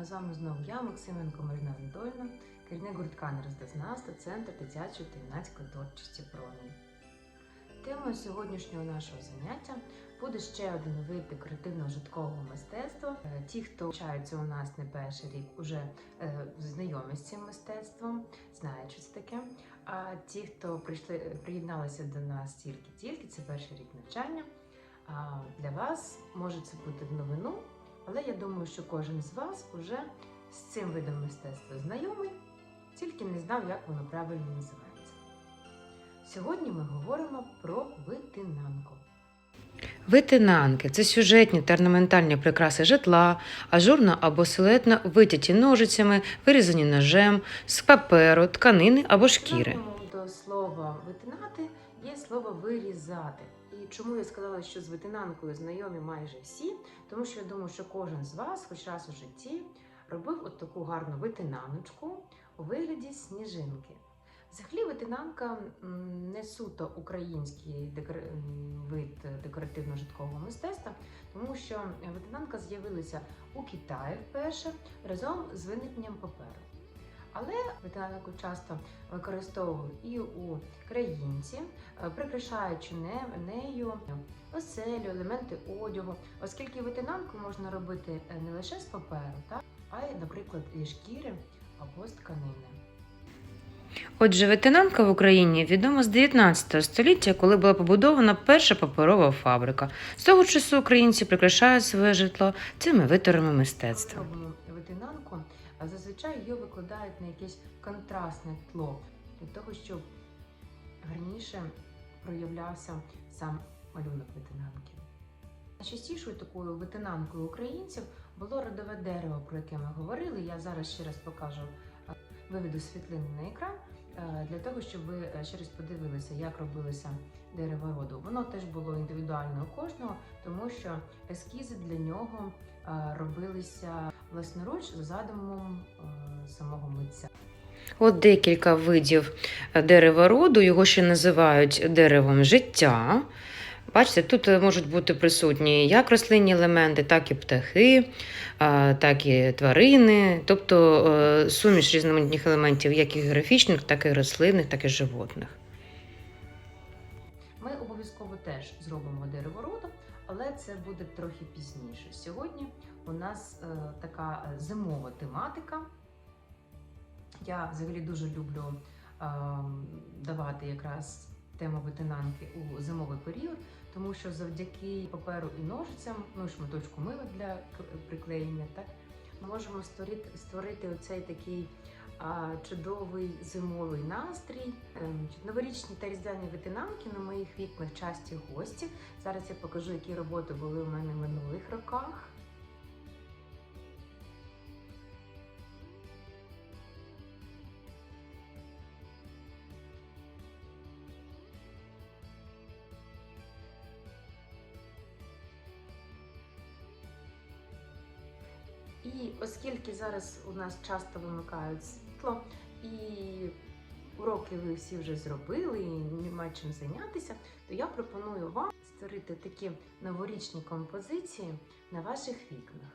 Вітаю! З вами знову я, Максименко Марина Андольна, керівник гуртка нероздазнавства, Центр дитячої та юнацької творчості «Промінь». Темою сьогоднішнього нашого заняття буде ще один вид декоративного житкового мистецтва. Е, Ті, хто навчаються у нас не перший рік, вже е, знайомі з цим мистецтвом, знають, що це таке. А ті, хто прийшли, приєдналися до нас тільки-тільки, це перший рік навчання. Для вас може це бути в новину, але я думаю, що кожен з вас уже з цим видом мистецтва знайомий, тільки не знав, як воно правильно називається. Сьогодні ми говоримо про витинанку. Витинанки це сюжетні та орнаментальні прикраси житла, ажурно або силуетно витяті ножицями, вирізані ножем, з паперу, тканини або шкіри. До слова витинати є слово вирізати. Чому я сказала, що з витинанкою знайомі майже всі, тому що я думаю, що кожен з вас, хоч раз у житті, робив от таку гарну витинаночку у вигляді сніжинки. Взагалі, витинанка не суто український декор- вид декоративно-житкового мистецтва, тому що витинанка з'явилася у Китаї вперше разом з виникненням паперу. Але витинанку часто використовують і у країнці, е, прикрашаючи не- нею оселю, елементи одягу, оскільки витинанку можна робити е, не лише з паперу, так, а й, наприклад, із шкіри або з тканини. Отже, ветенанка в Україні відома з 19 століття, коли була побудована перша паперова фабрика. З того часу українці прикрашають своє житло цими виторами мистецтва. А зазвичай її викладають на якесь контрастне тло для того, щоб гарніше проявлявся сам малюнок витинанки. Найчастішою такою витинанкою українців було родове дерево, про яке ми говорили. Я зараз ще раз покажу, е, виведу світлини на екран е, для того, щоб ви е, ще раз подивилися, як робилося дерево роду. Воно теж було індивідуально у кожного, тому що ескізи для нього е, робилися власноруч за задумом е, самого митця. От декілька видів дерева роду, його ще називають деревом життя. Бачите, тут е, можуть бути присутні як рослинні елементи, так і птахи, так і тварини, тобто е, суміш різноманітних елементів, як і графічних, так і рослинних, так і животних. Теж зробимо дерево роду, але це буде трохи пізніше. Сьогодні у нас е, така е, зимова тематика. Я взагалі дуже люблю е, давати якраз тему витинанки у зимовий період, тому що завдяки паперу і ножицям, ну і шматочку мила для приклеєння, так ми можемо створити, створити оцей такий чудовий зимовий настрій. Ем, Новорічні та різдвяні витинанки на моїх вікнах часті гості. Зараз я покажу, які роботи були у мене в минулих роках. І оскільки зараз у нас часто вимикають світло, і уроки ви всі вже зробили, і немає чим зайнятися, то я пропоную вам створити такі новорічні композиції на ваших вікнах.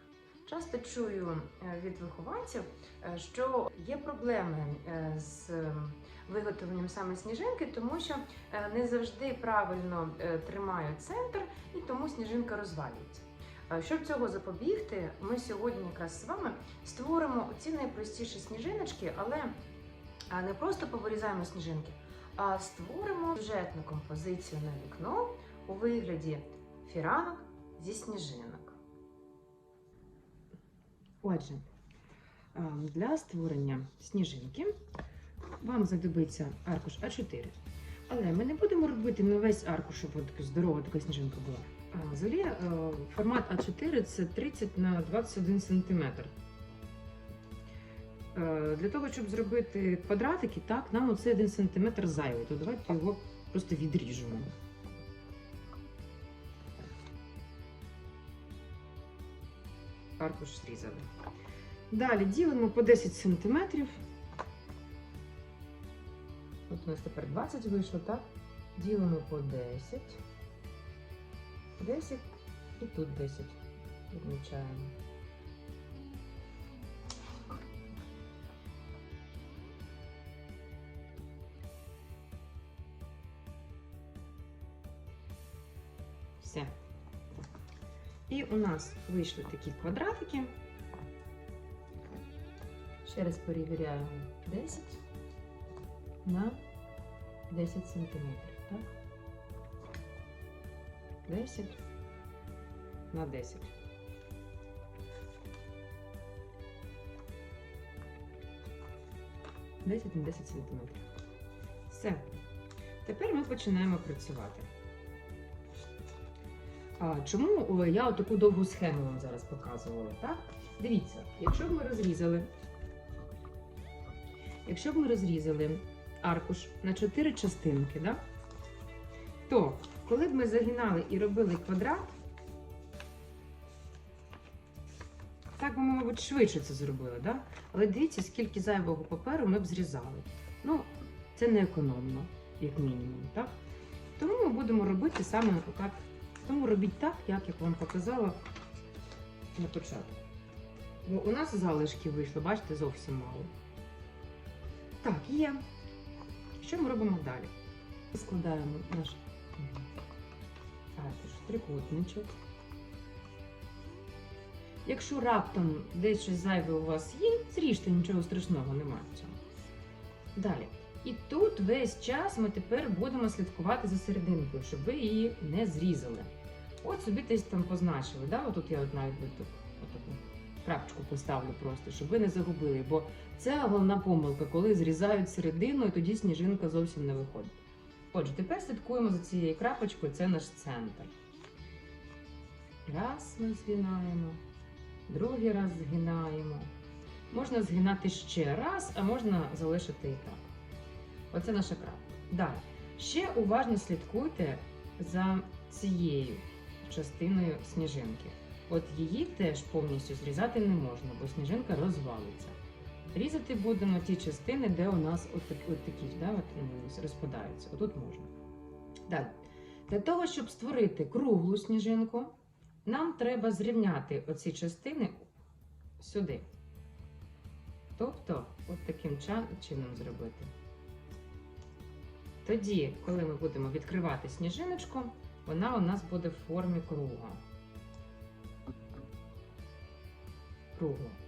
Часто чую е, від вихованців, е, що є проблеми е, з виготовленням саме сніжинки, тому що не завжди правильно тримають центр, і тому сніжинка розвалюється. Щоб цього запобігти, ми сьогодні якраз з вами створимо ці найпростіші сніжиночки, але не просто повирізаємо сніжинки, а створимо сюжетну композицію на вікно у вигляді фіранок зі сніжинок. Отже, для створення сніжинки вам знадобиться аркуш А4. Але ми не будемо робити на весь аркуш, щоб така здорова така сніжинка була. Взагалі е, формат А4 це 30 на 21 см. Для того, щоб зробити квадратики, так, нам оце 1 см зайвий, то давайте його просто відріжемо. Аркуш зрізали. Далі ділимо по 10 см. От у нас тепер 20 вийшло, так? Ділимо по 10. 10 і тут 10 відмічаємо. Все. І у нас вийшли такі квадратики. Ще раз перевіряємо 10 на 10 сантиметрів. Так? 10 на 10. Десять на 10 сантиметрів. Все. Тепер ми починаємо працювати. А, чому я таку довгу схему вам зараз показувала? Так? Дивіться, якщо б ми розрізали, якщо б ми розрізали аркуш на 4 частинки, да? то коли б ми загинали і робили квадрат, так би ми, мабуть, швидше це зробили, да? але дивіться, скільки зайвого паперу ми б зрізали. Ну, це не економно, як мінімум, так? Тому ми будемо робити саме отак. Тому робіть так, як я вам показала на початку. Бо у нас залишки вийшло, бачите, зовсім мало. Так, є. Що ми робимо далі? Складаємо наш в трикутничок. Якщо раптом десь щось зайве у вас є, зріжте, нічого страшного немає в цьому. Далі. І тут весь час ми тепер будемо слідкувати за серединкою, щоб ви її не зрізали. От собі десь там позначили. Да? Отут я от навіть тут отаку крапочку поставлю просто, щоб ви не загубили. Бо це головна помилка, коли зрізають середину, і тоді сніжинка зовсім не виходить. Отже, тепер слідкуємо за цією крапочкою, це наш центр. Раз ми згинаємо, другий раз згинаємо. Можна згинати ще раз, а можна залишити і так. Оце наша крапка. Далі. Ще уважно слідкуйте за цією частиною сніжинки. От її теж повністю зрізати не можна, бо сніжинка розвалиться. Різати будемо ті частини, де у нас от, от такі да, от, розпадаються. Отут можна. Далі. Для того, щоб створити круглу сніжинку, нам треба зрівняти оці частини сюди. Тобто, от таким чином зробити. Тоді, коли ми будемо відкривати сніжиночку, вона у нас буде в формі круга. Кругла.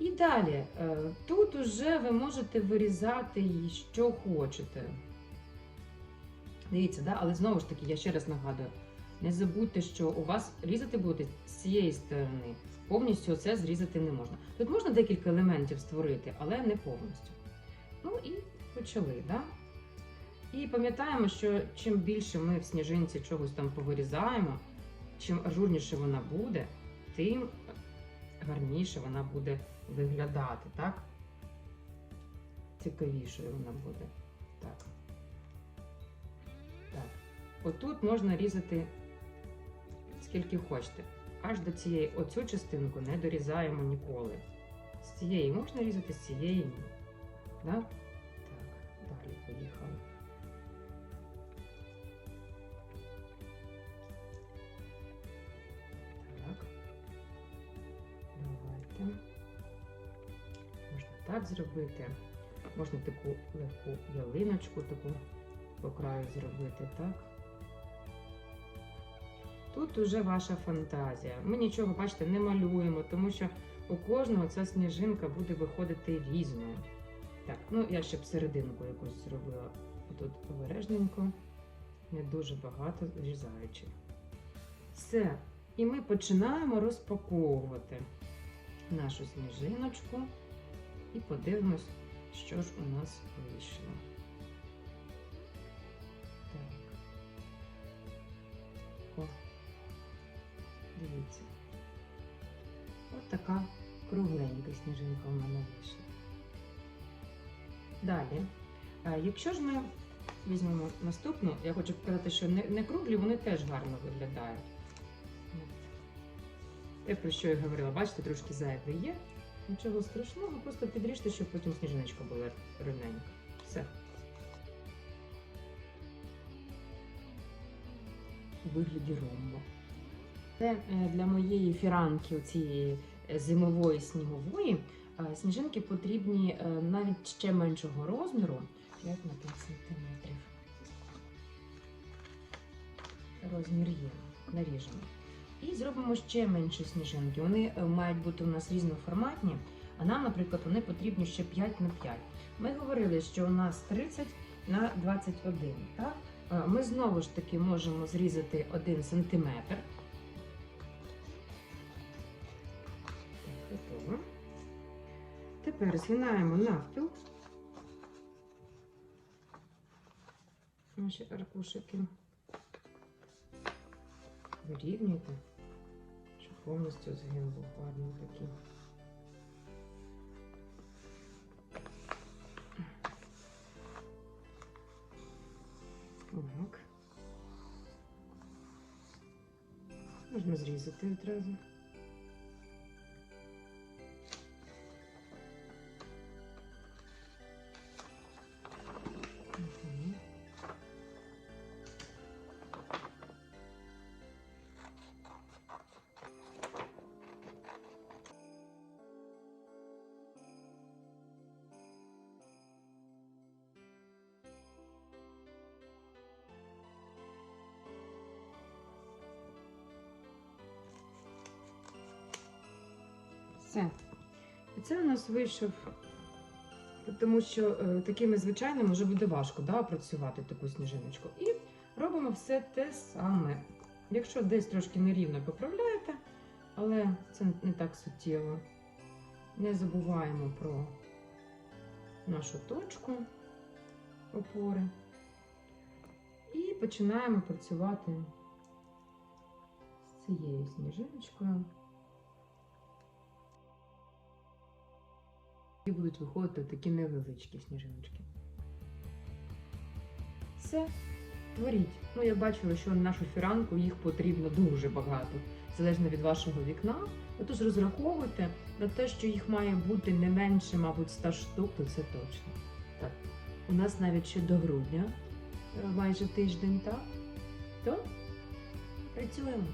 І далі, е, тут уже ви можете вирізати що хочете. Дивіться, да? але знову ж таки, я ще раз нагадую, не забудьте, що у вас різати буде з цієї сторони. Повністю це зрізати не можна. Тут можна декілька елементів створити, але не повністю. Ну і почали, да? І пам'ятаємо, що чим більше ми в сніжинці чогось там повирізаємо, чим ажурніше вона буде, тим гарніше вона буде виглядати, так? Цікавішою вона буде. Так. Так. Отут можна різати скільки хочете. Аж до цієї оцю частинку не дорізаємо ніколи. З цієї можна різати, з цієї ні. Так, так зробити. Можна таку легку ялиночку таку по краю зробити, так? Тут уже ваша фантазія. Ми нічого, бачите, не малюємо, тому що у кожного ця сніжинка буде виходити різною. Так, ну я ще б серединку якусь зробила тут обережненько, не дуже багато зрізаючи. Все. І ми починаємо розпаковувати нашу сніжиночку і подивимось, що ж у нас вийшло. Так. О, дивіться. Ось така кругленька сніжинка в мене вийшла. Далі, е, якщо ж ми візьмемо наступну, я хочу показати, що не, круглі, вони теж гарно виглядають. Те, про що я говорила, бачите, трошки зайве є. Нічого страшного, просто підріжте, щоб потім сніжиночка була рівненька. Все. У вигляді ромба. Це е, для моєї фіранки, цієї зимової снігової, е, сніжинки потрібні е, навіть ще меншого розміру, 5 на 5 см. розмір є, наріжемо. І зробимо ще менші сніжинки. Вони е, мають бути у нас різноформатні, а нам, наприклад, вони потрібні ще 5 на 5. Ми говорили, що у нас 30 на 21. Так? Е, Ми знову ж таки можемо зрізати 1 см. Готово. Тепер згинаємо навпіл наші аркушики. Вирівнюйте, повністю згин був гарний такий. Так. Можна зрізати відразу. Все. І це у нас вийшов, тому що е, такими звичайними вже буде важко да, працювати таку сніжиночку. І робимо все те саме. Якщо десь трошки нерівно поправляєте, але це не так суттєво. Не забуваємо про нашу точку опори. І починаємо працювати з цією сніжиночкою. І будуть виходити такі невеличкі сніжиночки. Все, творіть. Ну, я бачила, що на нашу фіранку їх потрібно дуже багато, залежно від вашого вікна. Отож розраховуйте на те, що їх має бути не менше, мабуть, 100 штук, то це точно. Так. У нас навіть ще до грудня, е, майже тиждень, так? То працюємо.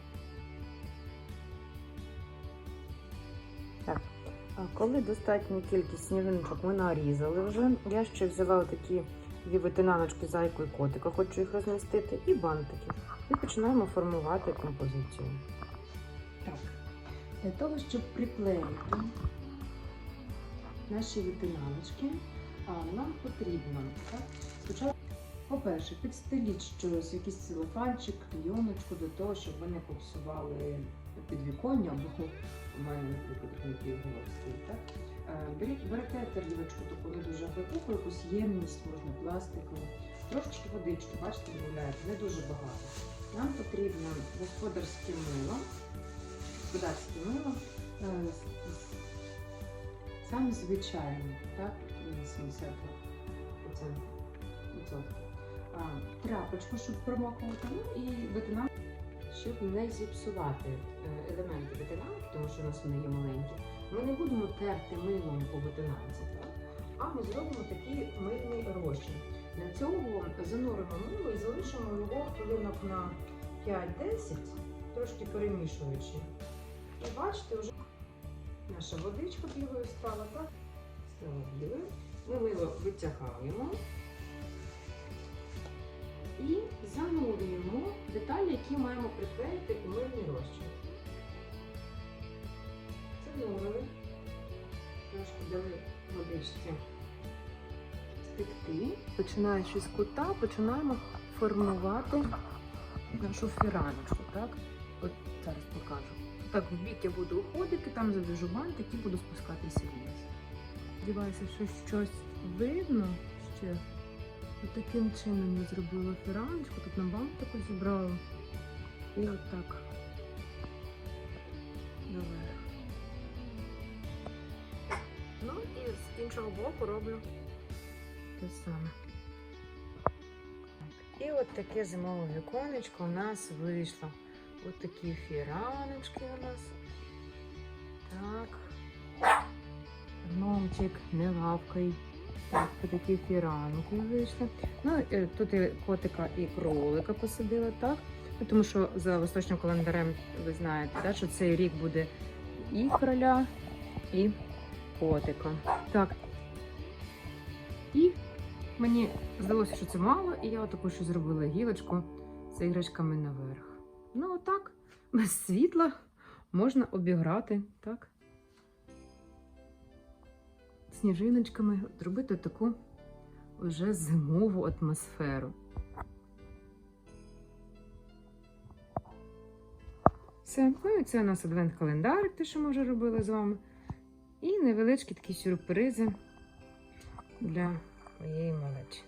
Коли достатню кількість сніжиночок ми нарізали вже, я ще взяла такі дві витинаночки зайку і котика, хочу їх розмістити, і бантики. І починаємо формувати композицію. Так, для того, щоб приклеїти наші витиналочки, нам потрібно так, по-перше, підстеліть щось, якийсь целофанчик, клійоночку для того, щоб ви не попсували підвіконня, або у мене, наприклад, головський, так? Е, Беріть, берете тарілочку, таку не дуже глибоку, якусь ємність, можна пластикову, трошечки водички, бачите, додаєте, не дуже багато. Нам потрібно господарське мило, господарське мило, е, саме звичайне, так, 80%. відсотків. А, Тряпочку, щоб промокувати, ну і витинати, щоб не зіпсувати е, елементи витинанки, тому що у нас вони є маленькі. Ми не будемо терти милом по витинанці, а ми зробимо такий мильний розчин. Для цього зануримо мило і залишимо його хвилинок на 5-10, трошки перемішуючи. І бачите, вже наша водичка білою стала, так? Стала білою. Ми мило витягаємо і занурюємо деталі, які маємо приклеїти у мильний розчин. Занурили, трошки дали водичці стекти. Починаючи з кута, починаємо формувати нашу фіраночку, так? От зараз покажу. Так, в бік я буду уходити, там зав'яжу бантик і буду спускатися вниз. Сподіваюся, що щось видно ще. От таким чином я зробила фіраночку, тут на бантику зібрала. І отак. Наверх. Ну і з іншого боку роблю те саме. І от таке зимове віконечко у нас вийшло. От такі фіраночки у нас. Так. Гномчик, не лавкай. Так, такі фіранки вийшли. Ну, е, тут і котика і кролика посадила, так? Тому що за восточним календарем ви знаєте, так, що цей рік буде і короля, і котика. Так. І мені здалося, що це мало, і я ще зробила гілочку з іграшками наверх. Ну, отак, без світла можна обіграти, так? Сніжиночками зробити таку вже зимову атмосферу. Все, ну і це у нас адвент-календарик, те, що ми вже робили з вами. І невеличкі такі сюрпризи для моєї малечі.